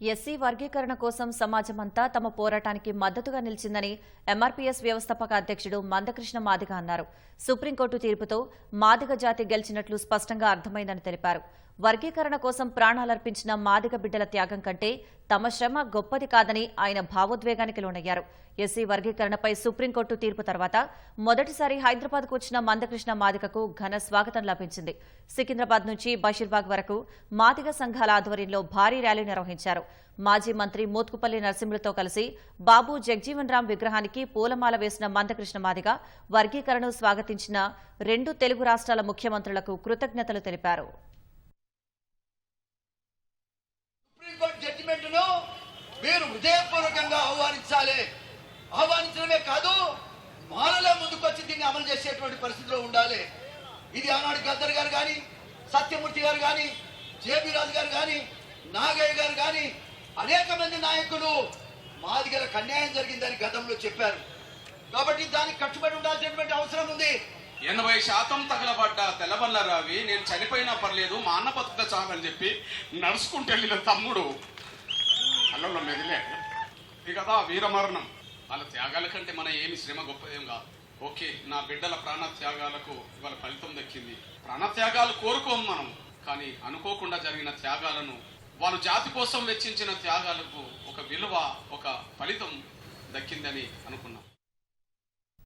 SC వర్గీకరణ కోసం సమాజమంతా తమ పోరాటానికి మద్దతుగా నిలిచిందని ఎంఆర్పీఎస్ వ్యవస్థాపక అధ్యక్షుడు మందకృష్ణ మాదిగ అన్నారు. సుప్రీంకోర్టు తీర్పుతో మాదిగ జాతి గెలిచినట్లు స్పష్టంగా అర్థమైందని తెలిపారు. వర్గీకరణ కోసం ప్రాణాలర్పించిన మాదిగ బిడ్డల త్యాగం కంటే తమ శ్రమ గొప్పది కాదని ఆయన భావోద్వేగానికి లోనయ్యారు. ఎస్సీ వర్గీకరణపై సుప్రీంకోర్టు తీర్పు తర్వాత మొదటిసారి హైదరాబాద్కు వచ్చిన మందకృష్ణ మాదికకు ఘన స్వాగతం లభించింది. సికింద్రాబాద్ నుంచి బషీర్బాగ్ వరకు మాదిగ సంఘాల ఆధ్వర్యంలో భారీ ర్యాలీ నిర్వహించారు. మాజీ మంత్రి మోత్కుపల్లి నరసింహులతో కలిసి బాబు జగ్జీవన్ రామ్ విగ్రహానికి పూలమాల వేసిన మందకృష్ణ మాదిగ వర్గీకరణను స్వాగతించిన రెండు తెలుగు రాష్ట్రాల ముఖ్యమంత్రులకు కృతజ్ఞతలు తెలిపారు సుప్రీంకోర్టు జడ్జిమెంట్ను మీరు హృదయపూర్వకంగా ఆహ్వానించాలి. ఆహ్వానించడమే కాదు మానలో ముందుకొచ్చి దీన్ని అమలు చేసేటువంటి పరిస్థితిలో ఉండాలి. ఇది ఆనాడు గద్దర్ గారు కానీ సత్యమూర్తి గారు కానీ జేబీ రాజు గారు కానీ నాగయ్య గారు కానీ అనేక మంది నాయకులు దగ్గర కన్యాయం జరిగిందని గతంలో చెప్పారు. కాబట్టి దానికి కట్టుబడి ఉండాల్సినటువంటి అవసరం ఉంది. ఎనభై శాతం తగలబడ్డ తెల్లబల్ల రావి నేను చనిపోయినా పర్లేదు మా అన్న బతుకుతా చాలని చెప్పి నడుచుకుంటూ వెళ్ళిన తమ్ముడు కళ్ళల్లో మెదిలే. ఇది కదా వీరమరణం. వాళ్ళ త్యాగాల కంటే మన ఏమి శ్రమ గొప్పదేం కాదు. ఓకే నా బిడ్డల ప్రాణ త్యాగాలకు ఇవాళ ఫలితం దక్కింది. ప్రాణ త్యాగాలు కోరుకోము మనం. కానీ అనుకోకుండా జరిగిన త్యాగాలను వాళ్ళు జాతి కోసం వెచ్చించిన త్యాగాలకు ఒక విలువ ఒక ఫలితం దక్కిందని అనుకున్నాం.